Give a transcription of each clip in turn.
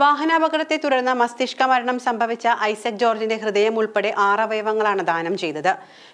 വാഹനാപകടത്തെ തുടർന്ന് മസ്തിഷ്ക മരണം സംഭവിച്ച ഐസക് ജോർജിന്റെ ഹൃദയം ഉൾപ്പെടെ ആറ് അവയവങ്ങളാണ് ദാനം ചെയ്തത്.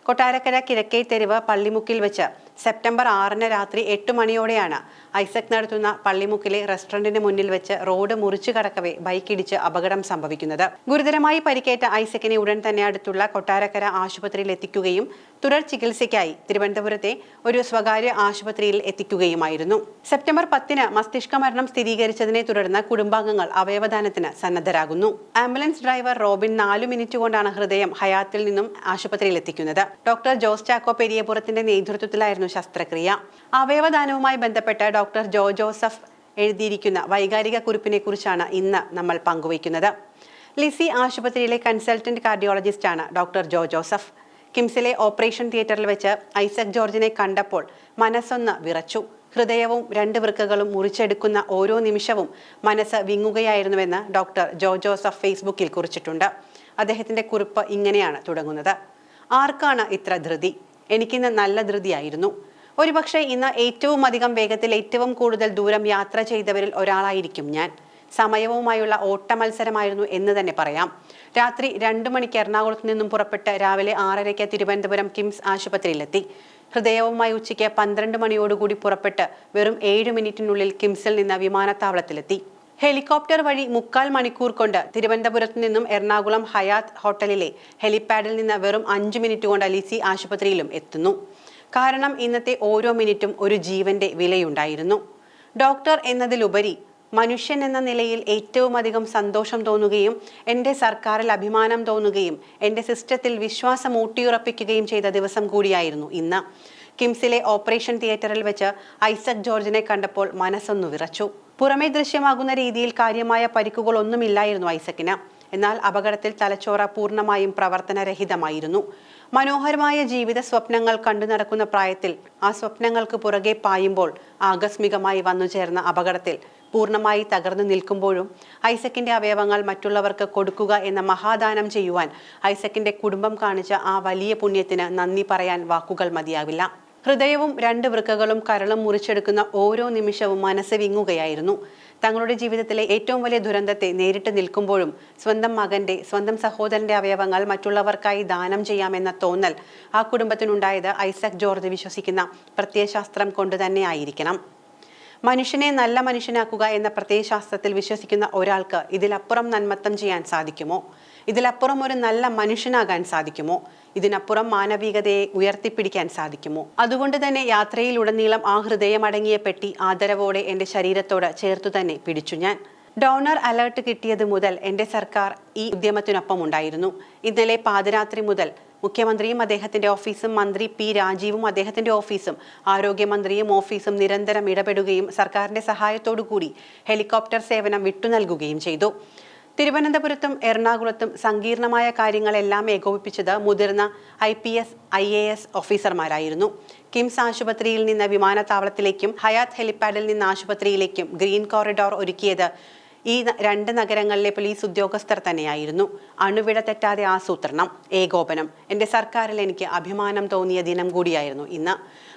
കൊട്ടാരക്കര കിഴക്കേ തെരുവ് പള്ളിമുക്കിൽ വെച്ച് സെപ്റ്റംബർ ആറിന് രാത്രി എട്ട് മണിയോടെയാണ് ഐസക് നടത്തുന്ന പള്ളിമുക്കിലെ റെസ്റ്റോറന്റിന് മുന്നിൽ വെച്ച് റോഡ് മുറിച്ചു കടക്കവേ ബൈക്കിടിച്ച് അപകടം സംഭവിക്കുന്നത്. ഗുരുതരമായി പരിക്കേറ്റ ഐസക്കിനെ ഉടൻ തന്നെ അടുത്തുള്ള കൊട്ടാരക്കര ആശുപത്രിയിൽ എത്തിക്കുകയും തുടർ ചികിത്സയ്ക്കായി തിരുവനന്തപുരത്തെ ഒരു സ്വകാര്യ ആശുപത്രിയിൽ എത്തിക്കുകയുമായിരുന്നു. സെപ്റ്റംബർ പത്തിന് മസ്തിഷ്ക മരണം സ്ഥിരീകരിച്ചതിനെ തുടർന്ന് കുടുംബാംഗങ്ങൾ അവയവദാനത്തിന് സന്നദ്ധരാകുന്നു. ആംബുലൻസ് ഡ്രൈവർ റോബിൻ നാലു മിനിറ്റ് കൊണ്ടാണ് ഹൃദയം ഹയാത്തിൽ നിന്നും ആശുപത്രിയിൽ എത്തിക്കുന്നത്. ഡോക്ടർ ജോസ് ചാക്കോ പെരിയപുറത്തിന്റെ നേതൃത്വത്തിലായിരുന്നു ശസ്ത്രക്രിയ. അവയവദാനവുമായി ബന്ധപ്പെട്ട ഡോക്ടർ ജോ ജോസഫ് എഴുതിയിരിക്കുന്ന വൈകാരിക കുറിപ്പിനെ കുറിച്ചാണ് ഇന്ന് നമ്മൾ പങ്കുവയ്ക്കുന്നത്. ലിസി ആശുപത്രിയിലെ കൺസൾട്ടന്റ് കാർഡിയോളജിസ്റ്റാണ് ഡോക്ടർ ജോ ജോസഫ്. കിംസിലെ ഓപ്പറേഷൻ തിയേറ്ററിൽ വെച്ച് ഐസക് ജോർജിനെ കണ്ടപ്പോൾ മനസ്സൊന്ന് വിറച്ചു. ഹൃദയവും രണ്ട് വൃക്കകളും മുറിച്ചെടുക്കുന്ന ഓരോ നിമിഷവും മനസ്സ് വിങ്ങുകയായിരുന്നുവെന്ന് ഡോക്ടർ ജോ ജോസഫ് ഫേസ്ബുക്കിൽ കുറിച്ചിട്ടുണ്ട്. അദ്ദേഹത്തിന്റെ കുറിപ്പ് ഇങ്ങനെയാണ് തുടങ്ങുന്നത്. ആർക്കാണ് ഇത്ര ധൃതി? എനിക്കിന്ന് നല്ല ധൃതിയായിരുന്നു. ഒരുപക്ഷെ ഇന്ന് ഏറ്റവും അധികം വേഗത്തിൽ ഏറ്റവും കൂടുതൽ ദൂരം യാത്ര ചെയ്തവരിൽ ഒരാളായിരിക്കും ഞാൻ. സമയവുമായുള്ള ഓട്ട മത്സരമായിരുന്നു എന്ന് തന്നെ പറയാം. രാത്രി രണ്ടു മണിക്ക് എറണാകുളത്ത് നിന്നും പുറപ്പെട്ട് രാവിലെ ആറരയ്ക്ക് തിരുവനന്തപുരം കിംസ് ആശുപത്രിയിലെത്തി. ഹൃദയവുമായി ഉച്ചയ്ക്ക് പന്ത്രണ്ട് മണിയോടുകൂടി പുറപ്പെട്ട് വെറും ഏഴ് മിനിറ്റിനുള്ളിൽ കിംസിൽ നിന്ന് വിമാനത്താവളത്തിലെത്തി. ഹെലികോപ്റ്റർ വഴി മുക്കാൽ മണിക്കൂർ കൊണ്ട് തിരുവനന്തപുരത്ത് നിന്നും എറണാകുളം ഹയാത്ത് ഹോട്ടലിലെ ഹെലിപാഡിൽ നിന്ന് വെറും അഞ്ചു മിനിറ്റ് കൊണ്ട് ലിസി ആശുപത്രിയിലും എത്തുന്നു. കാരണം ഇന്നത്തെ ഓരോ മിനിറ്റും ഒരു ജീവന്റെ വിലയുണ്ടായിരുന്നു. ഡോക്ടർ എന്നതിലുപരി മനുഷ്യൻ എന്ന നിലയിൽ ഏറ്റവും അധികം സന്തോഷം തോന്നുകയും എന്റെ സർക്കാരിൽ അഭിമാനം തോന്നുകയും എന്റെ സിസ്റ്റത്തിൽ വിശ്വാസം ഊട്ടിയുറപ്പിക്കുകയും ചെയ്ത ദിവസം കൂടിയായിരുന്നു ഇന്ന്. കിംസിലെ ഓപ്പറേഷൻ തിയേറ്ററിൽ വെച്ച് ഐസക് ജോർജിനെ കണ്ടപ്പോൾ മനസ്സൊന്നു വിറച്ചു. പുറമേ ദൃശ്യമാകുന്ന രീതിയിൽ കാര്യമായ പരിക്കുകളൊന്നുമില്ലായിരുന്നു ഐസക്കിന്. എന്നാൽ അപകടത്തിൽ തലച്ചോറ പൂർണമായും പ്രവർത്തനരഹിതമായിരുന്നു. മനോഹരമായ ജീവിത സ്വപ്നങ്ങൾ കണ്ടു നടക്കുന്ന പ്രായത്തിൽ ആ സ്വപ്നങ്ങൾക്ക് പുറകെ പായുമ്പോൾ ആകസ്മികമായി വന്നു ചേർന്ന അപകടത്തിൽ പൂർണമായി തകർന്നു നിൽക്കുമ്പോഴും ഐസക്കിന്റെ അവയവങ്ങൾ മറ്റുള്ളവർക്ക് കൊടുക്കുക എന്ന മഹാദാനം ചെയ്യുവാൻ ഐസക്കിന്റെ കുടുംബം കാണിച്ച ആ വലിയ പുണ്യത്തിന് നന്ദി പറയാൻ വാക്കുകൾ മതിയാവില്ല. ഹൃദയവും രണ്ട് വൃക്കകളും കരളും മുറിച്ചെടുക്കുന്ന ഓരോ നിമിഷവും മനസ്സ് വിങ്ങുകയായിരുന്നു. തങ്ങളുടെ ജീവിതത്തിലെ ഏറ്റവും വലിയ ദുരന്തത്തെ നേരിട്ട് നിൽക്കുമ്പോഴും സ്വന്തം മകന്റെ സ്വന്തം സഹോദരന്റെ അവയവങ്ങൾ മറ്റുള്ളവർക്കായി ദാനം ചെയ്യാമെന്ന തോന്നൽ ആ കുടുംബത്തിനുണ്ടായത് ഐസക് ജോർജ് വിശ്വസിക്കുന്ന പ്രത്യയശാസ്ത്രം കൊണ്ട് തന്നെ ആയിരിക്കണം. മനുഷ്യനെ നല്ല മനുഷ്യനാക്കുക എന്ന പ്രത്യയശാസ്ത്രത്തിൽ വിശ്വസിക്കുന്ന ഒരാൾക്ക് ഇതിലപ്പുറം നന്മത്തം ചെയ്യാൻ സാധിക്കുമോ? ഇതിലപ്പുറം ഒരു നല്ല മനുഷ്യനാകാൻ സാധിക്കുമോ? ഇതിനപ്പുറം മാനവികതയെ ഉയർത്തിപ്പിടിക്കാൻ സാധിക്കുമോ? അതുകൊണ്ട് തന്നെ യാത്രയിലുടനീളം ആ ഹൃദയമടങ്ങിയ പെട്ടി ആദരവോടെ എന്റെ ശരീരത്തോട് ചേർത്തു തന്നെ പിടിച്ചു ഞാൻ. ഡോണർ അലേർട്ട് കിട്ടിയത് മുതൽ എന്റെ സർക്കാർ ഈ ഉദ്യമത്തിനൊപ്പം ഉണ്ടായിരുന്നു. ഇന്നലെ പാതിരാത്രി മുതൽ മുഖ്യമന്ത്രിയും അദ്ദേഹത്തിന്റെ ഓഫീസും മന്ത്രി പി രാജീവും അദ്ദേഹത്തിന്റെ ഓഫീസും ആരോഗ്യമന്ത്രിയും ഓഫീസും നിരന്തരം ഇടപെടുകയും സർക്കാരിന്റെ സഹായത്തോടു കൂടി ഹെലികോപ്റ്റർ സേവനം വിട്ടുനൽകുകയും ചെയ്തു. തിരുവനന്തപുരത്തും എറണാകുളത്തും സങ്കീർണമായ കാര്യങ്ങളെല്ലാം ഏകോപിപ്പിച്ചത് മുതിർന്ന I P S I A S ഓഫീസർമാരായിരുന്നു. KIMS ആശുപത്രിയിൽ നിന്ന് വിമാനത്താവളത്തിലേക്കും ഹയാത്ത് ഹെലിപ്പാഡിൽ നിന്ന് ആശുപത്രിയിലേക്കും ഗ്രീൻ കോറിഡോർ ഒരുക്കിയത് ഈ രണ്ട് നഗരങ്ങളിലെ പോലീസ് ഉദ്യോഗസ്ഥർ തന്നെയായിരുന്നു. അണുവിട തെറ്റാതെ ആസൂത്രണം ഏകോപനം. എന്റെ സർക്കാരിൽ എനിക്ക് അഭിമാനം തോന്നിയ ദിനം കൂടിയായിരുന്നു ഇന്ന്.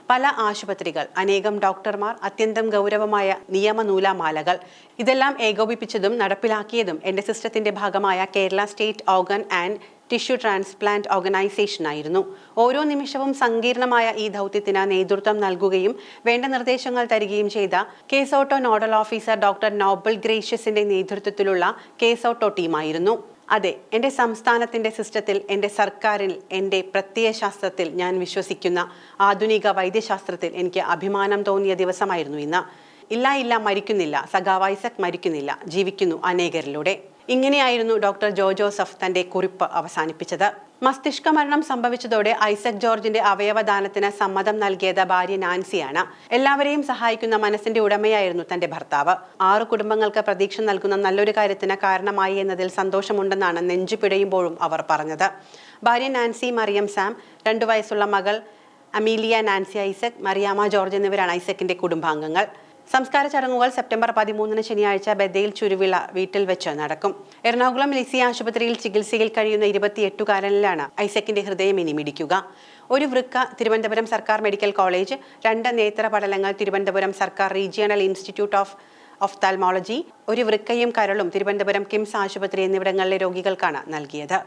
പല ആശുപത്രികൾ അനേകം ഡോക്ടർമാർ അത്യന്തം ഗൗരവമായ നിയമനൂലാമാലകൾ ഇതെല്ലാം ഏകോപിപ്പിച്ചതും നടപ്പിലാക്കിയതും എന്റെ സിസ്റ്റത്തിന്റെ ഭാഗമായ Kerala state organ and tissue transplant organisation ആയിരുന്നു ഓരോ നിമിഷവും സങ്കീർണമായ ഈ ദൗത്യത്തിന് നേതൃത്വം നൽകുകയും വേണ്ട നിർദ്ദേശങ്ങൾ തരികയും ചെയ്ത KSOTTO nodal officer doctor Noble ഗ്രേഷ്യസിന്റെ നേതൃത്വത്തിലുള്ള കേസോട്ടോ ടീമായിരുന്നു. അതെ എന്റെ സംസ്ഥാനത്തിന്റെ സിസ്റ്റത്തിൽ എന്റെ സർക്കാരിൽ എന്റെ പ്രത്യയശാസ്ത്രത്തിൽ ഞാൻ വിശ്വസിക്കുന്ന ആധുനിക വൈദ്യശാസ്ത്രത്തിൽ എനിക്ക് അഭിമാനം തോന്നിയ ദിവസമായിരുന്നു ഇന്ന്. ഇല്ല ഇല്ല മരിക്കുന്നില്ല. സഖാവൈസക് മരിക്കുന്നില്ല. ജീവിക്കുന്നു അനേകരിലൂടെ. ഇങ്ങനെയായിരുന്നു ഡോക്ടർ ജോ ജോസഫ് തന്റെ കുറിപ്പ് അവസാനിപ്പിച്ചത്. മസ്തിഷ്ക മരണം സംഭവിച്ചതോടെ ഐസക് ജോർജിന്റെ അവയവദാനത്തിന് സമ്മതം നൽകിയത് ഭാര്യ നാൻസിയാണ്. എല്ലാവരെയും സഹായിക്കുന്ന മനസ്സിന്റെ ഉടമയായിരുന്നു തന്റെ ഭർത്താവ്. ആറ് കുടുംബങ്ങൾക്ക് പ്രതീക്ഷ നൽകുന്ന നല്ലൊരു കാര്യത്തിന് കാരണമായി എന്നതിൽ സന്തോഷമുണ്ടെന്നാണ് നെഞ്ചു പിടയുമ്പോഴും അവർ പറഞ്ഞത്. ഭാര്യ നാൻസി മറിയം സാം രണ്ടു വയസ്സുള്ള മകൾ അമീലിയ നാൻസി ഐസക് മറിയാമ ജോർജ് എന്നിവരാണ് ഐസക്കിന്റെ കുടുംബാംഗങ്ങൾ. സംസ്കാര ചടങ്ങുകൾ സെപ്റ്റംബർ പതിമൂന്നിന് ശനിയാഴ്ച ബദയിൽ ചുരുവിള വീട്ടിൽ വെച്ച് നടക്കും. എറണാകുളം ലിസി ആശുപത്രിയിൽ ചികിത്സയിൽ കഴിയുന്ന ഇരുപത്തിയെട്ടുകാരനിലാണ് ഐസക്കിന്റെ ഹൃദയം ഇനി മിടിക്കുക. ഒരു വൃക്ക തിരുവനന്തപുരം സർക്കാർ മെഡിക്കൽ കോളേജ് രണ്ട് നേത്ര പടലങ്ങൾ തിരുവനന്തപുരം സർക്കാർ റീജിയണൽ ഇൻസ്റ്റിറ്റ്യൂട്ട് ഓഫ് ഒഫ്താൽമോളജി ഒരു വൃക്കയും കരളും തിരുവനന്തപുരം കിംസ് ആശുപത്രി എന്നിവിടങ്ങളിലെ രോഗികൾക്കാണ് നൽകിയത്.